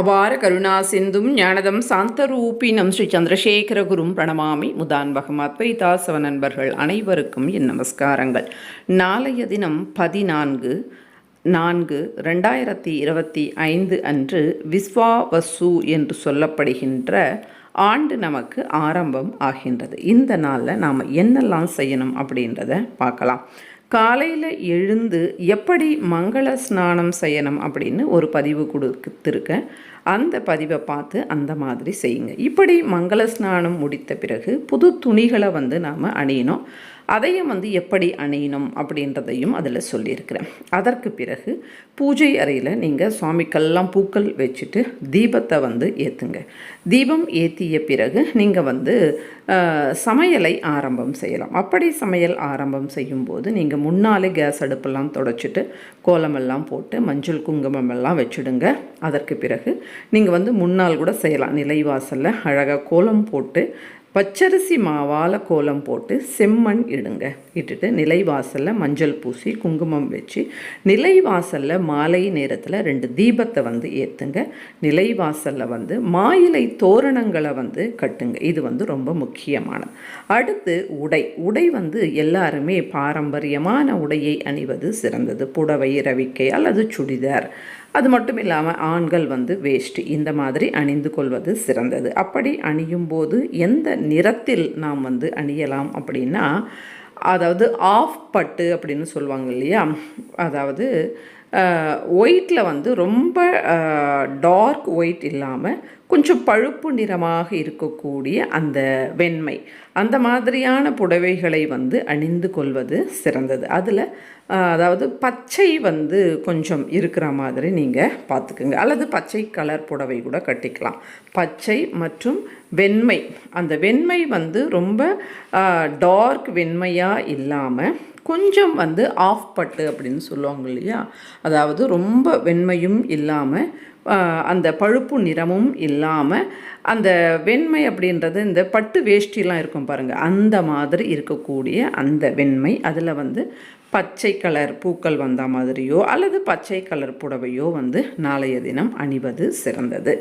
அபார கருணா சிந்தும் ஞானதம் சாந்தரூபினம் ஸ்ரீ சந்திரசேகரகுரும் பிரணமாமி முதான்பகம் அத்வைதாசவ நண்பர்கள் அனைவருக்கும் என் நமஸ்காரங்கள். நாளைய தினம் பதினான்கு நான்கு ரெண்டாயிரத்தி இருபத்தி ஐந்து அன்று விஸ்வாவசு என்று சொல்லப்படுகின்ற ஆண்டு நமக்கு ஆரம்பம் ஆகின்றது. இந்த நாளில் நாம் என்னெல்லாம் செய்யணும் அப்படின்றத பார்க்கலாம். காலையில் எழுந்து எப்படி மங்கள ஸ்நானம் செய்யணும் அப்படின்னு ஒரு பதிவு கொடுத்துருக்கேன். அந்த பதிவை பார்த்து அந்த மாதிரி செய்யுங்க. இப்படி மங்கள ஸ்நானம் முடித்த பிறகு புது துணிகளை வந்து நாம் அணியணும். அதையும் வந்து எப்படி அணியணும் அப்படின்றதையும் அதில் சொல்லியிருக்கிறேன். அதற்கு பிறகு பூஜை அறையில் நீங்கள் சுவாமிக்கெல்லாம் பூக்கள் வச்சுட்டு தீபத்தை வந்து ஏற்றுங்க தீபம் ஏற்றிய பிறகு நீங்கள் வந்து சமையலை ஆரம்பம் செய்யலாம். அப்படி சமையல் ஆரம்பம் செய்யும்போது நீங்கள் முன்னாலே கேஸ் அடுப்பெல்லாம் தொடச்சிட்டு கோலமெல்லாம் போட்டு மஞ்சள் குங்குமம் எல்லாம் வச்சுடுங்க. அதற்கு பிறகு நீங்கள் வந்து முன்னால் கூட செய்யலாம். நிலைவாசலில் அழகாக கோலம் போட்டு பச்சரிசி மாவால் கோலம் போட்டு செம்மண் இடுங்க. இட்டுட்டு நிலைவாசலில் மஞ்சள் பூசி குங்குமம் வச்சு நிலைவாசலில் மாலை நேரத்தில் ரெண்டு தீபத்தை வந்து ஏற்றுங்க நிலைவாசலில் வந்து மாயிலை தோரணங்களை வந்து கட்டுங்க. இது வந்து ரொம்ப முக்கியமானது. அடுத்து உடை. உடை வந்து எல்லாருமே பாரம்பரியமான உடையை அணிவது சிறந்தது. புடவை ரவிக்கை அல்லது சுடிதார். அது மட்டும் இல்லாமல் ஆண்கள் வந்து வேஷ்டி இந்த மாதிரி அணிந்து கொள்வது சிறந்தது. அப்படி அணியும் போது எந்த நிறத்தில் நாம் வந்து அணியலாம் அப்படின்னா அதாவது ஆஃப் பட்டு அப்படின்னு சொல்லுவாங்க இல்லையா? அதாவது ஒயிட்டில் வந்து ரொம்ப டார்க் ஒயிட் இல்லாமல் கொஞ்சம் பழுப்பு நிறமாக இருக்கக்கூடிய அந்த வெண்மை. அந்த மாதிரியான புடவைகளை வந்து அணிந்து கொள்வது சிறந்தது. அதில் அதாவது பச்சை வந்து கொஞ்சம் இருக்கிற மாதிரி நீங்கள் பார்த்துக்குங்க. அல்லது பச்சை கலர் புடவை கூட கட்டிக்கலாம். பச்சை மற்றும் வெண்மை. அந்த வெண்மை வந்து ரொம்ப டார்க் வெண்மையாக இல்லாமல் கொஞ்சம் வந்து ஆஃப் பட்டு அப்படின்னு சொல்லுவாங்க இல்லையா? அதாவது ரொம்ப வெண்மையும் இல்லாமல் அந்த பழுப்பு நிறமும் இல்லாமல் அந்த வெண்மை அப்படின்றது இந்த பட்டு வேஷ்டிலாம் இருக்கும் பாருங்கள் அந்த மாதிரி இருக்கக்கூடிய அந்த வெண்மை அதில் வந்து பச்சை கலர் பூக்கள் வந்த மாதிரியோ அல்லது பச்சை கலர் புடவையோ வந்து நாளைய தினம் அணிவது சிறந்தது.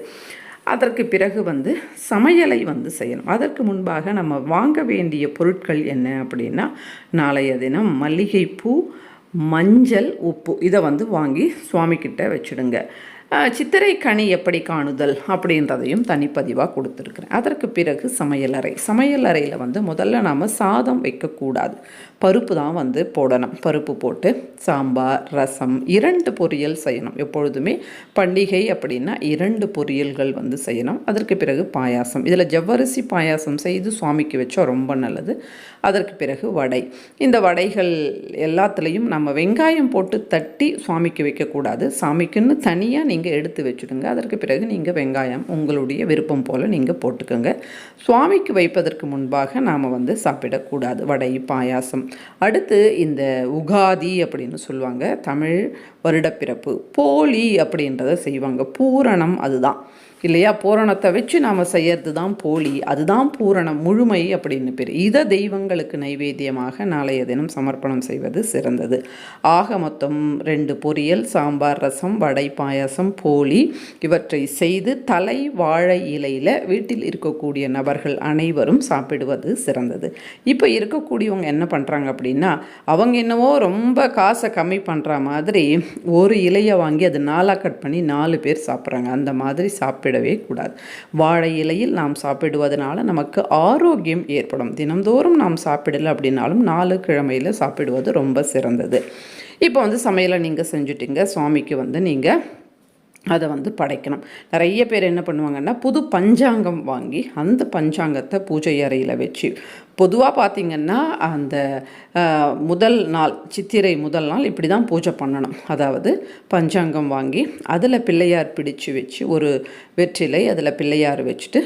அதற்கு பிறகு வந்து சமையலை வந்து செய்யணும். அதற்கு முன்பாக நம்ம வாங்க வேண்டிய பொருட்கள் என்ன அப்படின்னா நாளைய தினம் மல்லிகைப்பூ மஞ்சள் உப்பு இதை வந்து வாங்கி சுவாமிக்கிட்ட வச்சுடுங்க. சித்திரை கனி எப்படி காணுதல் அப்படின்றதையும் தனிப்பதிவாக கொடுத்துருக்குறேன். அதற்கு பிறகு சமையலறை சமையலறையில் வந்து முதல்ல நாம் சாதம் வைக்கக்கூடாது. பருப்பு தான் வந்து போடணும். பருப்பு போட்டு சாம்பார் ரசம் இரண்டு பொரியல் செய்யணும். எப்பொழுதுமே பண்டிகை அப்படின்னா இரண்டு பொரியல்கள் வந்து செய்யணும். அதற்கு பிறகு பாயாசம். இதில் ஜவ்வரிசி பாயாசம் செய்து சுவாமிக்கு வச்சா ரொம்ப நல்லது. அதற்கு பிறகு வடை. இந்த வடைகள் எல்லாத்துலேயும் நம்ம வெங்காயம் போட்டு தட்டி சுவாமிக்கு வைக்கக்கூடாது. சாமிக்குன்னு தனியாக நீங்கள் நீங்கள் எடுத்து வச்சுடுங்க. அதற்கு பிறகு நீங்கள் வெங்காயம் உங்களுடைய விருப்பம் போல் நீங்கள் போட்டுக்கோங்க. சுவாமிக்கு வைப்பதற்கு முன்பாக நாம் வந்து சாப்பிடக்கூடாது. வடை பாயாசம். அடுத்து இந்த உகாதி அப்படின்னு சொல்லுவாங்க. தமிழ் வருடப்பிறப்பு. போலி அப்படின்றத செய்வாங்க. பூரணம் அதுதான். இல்லையா? பூரணத்தை வச்சு நாம் செய்யறது தான் போலி. அதுதான் பூரணம் முழுமை அப்படின்னு பேர். இதை தெய்வங்களுக்கு நைவேத்தியமாக நாளைய தினம் சமர்ப்பணம் செய்வது சிறந்தது. ஆக மொத்தம் ரெண்டு பொரியல் சாம்பார் ரசம் வடை பாயாசம் போலி இவற்றை செய்து தலை வாழை இலையில் வீட்டில் இருக்கக்கூடிய நபர்கள் அனைவரும் சாப்பிடுவது சிறந்தது. இப்போ இருக்கக்கூடியவங்க என்ன பண்ணுறாங்க அப்படின்னா அவங்க என்னவோ ரொம்ப காசை கம்மி பண்ணுற மாதிரி ஒரு இலையை வாங்கி அது நாலாக கட் பண்ணி நாலு பேர் சாப்பிட்றாங்க. அந்த மாதிரி சாப்பிடவே கூடாது. வாழை இலையில் நாம் சாப்பிடுவதனால நமக்கு ஆரோக்கியம் ஏற்படும். தினந்தோறும் நாம் சாப்பிடல அப்படின்னாலும் நாலு கிழமையில் சாப்பிடுவது ரொம்ப சிறந்தது. இப்போ வந்து சமையலை நீங்கள் செஞ்சுட்டீங்க. சுவாமிக்கு வந்து நீங்கள் அதை வந்து படைக்கணும். நிறைய பேர் என்ன பண்ணுவாங்கன்னா புது பஞ்சாங்கம் வாங்கி அந்த பஞ்சாங்கத்தை பூஜை அறையில் வச்சு பொதுவாக பார்த்திங்கன்னா அந்த முதல் நாள் சித்திரை முதல் நாள் இப்படி தான் பூஜை பண்ணணும். அதாவது பஞ்சாங்கம் வாங்கி அதில் பிள்ளையார் பிடிச்சு வச்சு ஒரு வெற்றிலை அதில் பிள்ளையார் வச்சுட்டு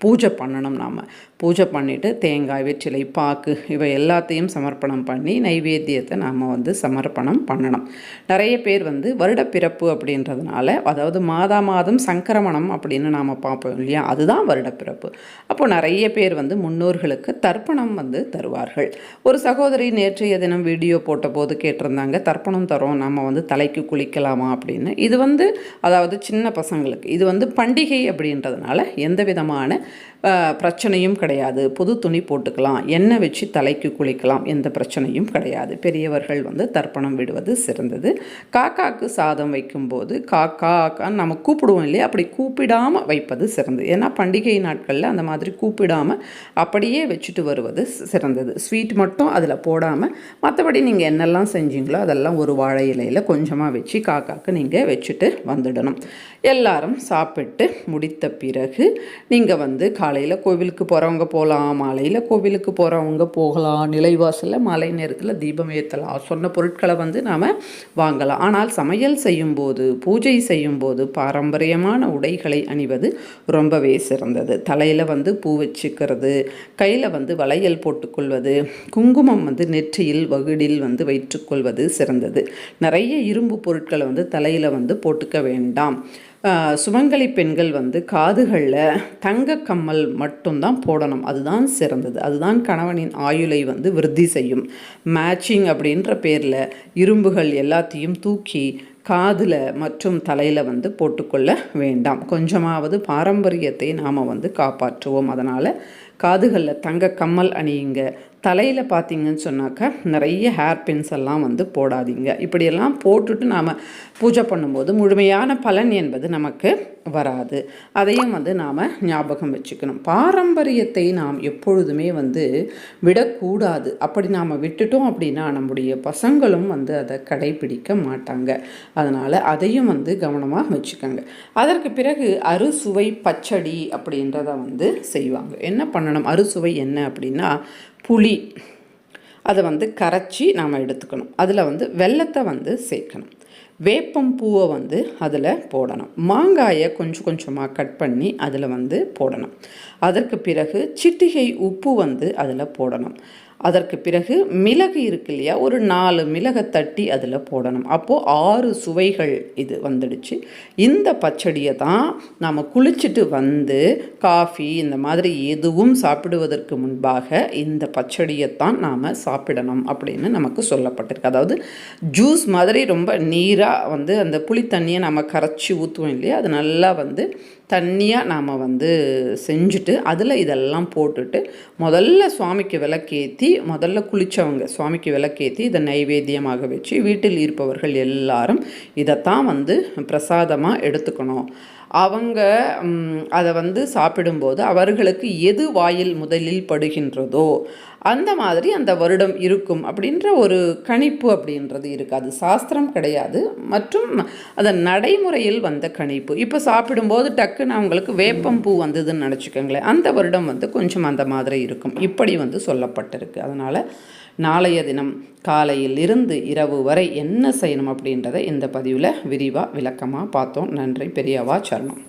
பூஜை பண்ணணும் நாம். பூஜை பண்ணிவிட்டு தேங்காய் வெற்றிலை பாக்கு இவை எல்லாத்தையும் சமர்ப்பணம் பண்ணி நைவேத்தியத்தை நாம் வந்து சமர்ப்பணம் பண்ணணும். நிறைய பேர் வந்து வருடப்பிறப்பு அப்படின்றதுனால அதாவது மாதா மாதம் சங்கரமணம் அப்படின்னு நாம் பார்ப்போம் இல்லையா? அதுதான் வருடப்பிறப்பு. அப்போ நிறைய பேர் வந்து முன்னோர்களுக்கு தர்ப்பணம் வந்து தருவார்கள். ஒரு சகோதரி நேற்றைய தினம் வீடியோ போட்டபோது கேட்டிருந்தாங்க தர்ப்பணம் தரோம் நம்ம வந்து தலைக்கு குளிக்கலாமா? அப்படின்னு. இது வந்து அதாவது சின்ன பசங்களுக்கு இது வந்து பண்டிகை அப்படின்றதுனால எந்த விதமான பிரச்சனையும் கிடையாது. கிடையாது. புது துணி போட்டுக்கலாம். எண்ணெய் வச்சு தலைக்கு குளிக்கலாம். எந்த பிரச்சனையும் கிடையாது. பெரியவர்கள் வந்து தர்ப்பணம் விடுவது சிறந்தது. காக்காக்கு சாதம் வைக்கும்போது காக்கா கான்னு நம்ம கூப்பிடுவோம் இல்லையா? அப்படி கூப்பிடாமல் வைப்பது சிறந்தது. ஏன்னா பண்டிகை நாட்களில் அந்த மாதிரி கூப்பிடாமல் அப்படியே வச்சுட்டு வருவது சிறந்தது. ஸ்வீட் மட்டும் அதில் போடாமல் மற்றபடி நீங்கள் என்னெல்லாம் செஞ்சீங்களோ அதெல்லாம் ஒரு வாழை இலையில் கொஞ்சமாக வச்சு காக்காக்கு நீங்கள் வச்சுட்டு வந்துடணும். எல்லாரும் சாப்பிட்டு முடித்த பிறகு நீங்கள் வந்து காலையில் கோவிலுக்கு போகிறவங்க போகலாம் மாலையில் கோவிலுக்கு போகிறவங்க போகலாம். நிலைவாசலில் மாலை நேரத்தில் தீபம் ஏற்றலாம் சொன்ன பொருட்களை வந்து நாம் வாங்கலாம். ஆனால் சமையல் செய்யும்போது பூஜை செய்யும்போது பாரம்பரியமான உடைகளை அணிவது ரொம்பவே சிறந்தது. தலையில் வந்து பூ வச்சுக்கிறது கையில் வந்து வளையல் போட்டுக்கொள்வது குங்குமம் வந்து நெற்றியில் வகுடில் வந்து வைத்துக்கொள்வது சிறந்தது. நிறைய இரும்பு பொருட்களை வந்து தலையில் வந்து போட்டுக்க வேண்டாம். சுமங்கலி பெண்கள் வந்து காதுகளில் தங்க கம்மல் மட்டும்தான் போடணும். அதுதான் சிறந்தது. அதுதான் கணவனின் ஆயுளை வந்து விருத்தி செய்யும். மேட்சிங் அப்படின்ற பேரில் இரும்புகள் எல்லாத்தையும் தூக்கி காதில் மற்றும் தலையில் வந்து போட்டுக்கொள்ள வேண்டாம். கொஞ்சமாவது பாரம்பரியத்தை நாம் வந்து காப்பாற்றுவோம். அதனால் காதுகளில் தங்க கம்மல் அணியுங்க. தலையில் பார்த்தீங்கன்னு சொன்னாக்கா நிறைய ஹேர் பின்ஸ் எல்லாம் வந்து போடாதீங்க. இப்படியெல்லாம் போட்டுட்டு நாம் பூஜை பண்ணும்போது முழுமையான பலன் என்பது நமக்கு வராது. அதையும் வந்து நாம் ஞாபகம் வச்சுக்கணும். பாரம்பரியத்தை நாம் எப்பொழுதுமே வந்து விடக்கூடாது. அப்படி நாம் விட்டுட்டோம் அப்படின்னா நம்முடைய பசங்களும் வந்து அதை கடைபிடிக்க மாட்டாங்க. அதனால் அதையும் வந்து கவனமாக வச்சுக்கோங்க. அதற்கு பிறகு அறுசுவை பச்சடி அப்படின்றத வந்து செய்வாங்க. என்ன பண்ணணும்? அறுசுவை என்ன அப்படின்னா புளி. அதை வந்து கரைச்சி நாம் எடுத்துக்கணும். அதில் வந்து வெல்லத்தை வந்து சேர்க்கணும். வேப்பம் பூவை வந்து அதில் போடணும். மாங்காயை கொஞ்சம் கொஞ்சமாக கட் பண்ணி அதில் வந்து போடணும். அதற்கு பிறகு சிட்டிகை உப்பு வந்து அதில் போடணும். அதற்கு பிறகு மிளகு இருக்கு இல்லையா? ஒரு நாலு மிளகை தட்டி அதில் போடணும். அப்போது ஆறு சுவைகள் இது வந்துடுச்சு. இந்த பச்சடியை தான் நாம் குளிச்சுட்டு வந்து காஃபி இந்த மாதிரி எதுவும் சாப்பிடுவதற்கு முன்பாக இந்த பச்சடியை தான் நாம் சாப்பிடணும் அப்படின்னு நமக்கு சொல்லப்பட்டிருக்கு. அதாவது ஜூஸ் மாதிரி ரொம்ப நீராக வந்து அந்த புளி தண்ணியை நம்ம கரைச்சி ஊற்றுவோம் இல்லையா? அது நல்லா வந்து தண்ணியாக நாம் வந்து செஞ்சுட்டு அதில் இதெல்லாம் போட்டுட்டு முதல்ல சுவாமிக்கு விளக்கேற்றி முதல்ல குளித்தவங்க சுவாமிக்கு விளக்கேற்றி இதை நைவேத்தியமாக வச்சு வீட்டில் இருப்பவர்கள் எல்லாரும் இதைத்தான் வந்து பிரசாதமாக எடுத்துக்கணும். அவங்க அதை வந்து சாப்பிடும்போது அவர்களுக்கு எது வாயில் முதலில் படுகின்றதோ அந்த மாதிரி அந்த வருடம் இருக்கும் அப்படின்ற ஒரு கணிப்பு அப்படின்றது இருக்காது சாஸ்திரம் கிடையாது. மற்றும் அதன் நடைமுறையில் வந்த கணிப்பு. இப்போ சாப்பிடும்போது டக்குன்னு அவங்களுக்கு வேப்பம் பூ வந்ததுன்னு நினச்சிக்கோங்களேன். அந்த வருடம் வந்து கொஞ்சம் அந்த மாதிரி இருக்கும். இப்படி வந்து சொல்லப்பட்டிருக்கு. அதனால் நாளைய தினம் காலையில் இருந்து இரவு வரை என்ன செய்யணும் அப்படின்றத இந்த பதிவில் விரிவாக விளக்கமாக பார்த்தோம். நன்றி பெரியவா சரணம்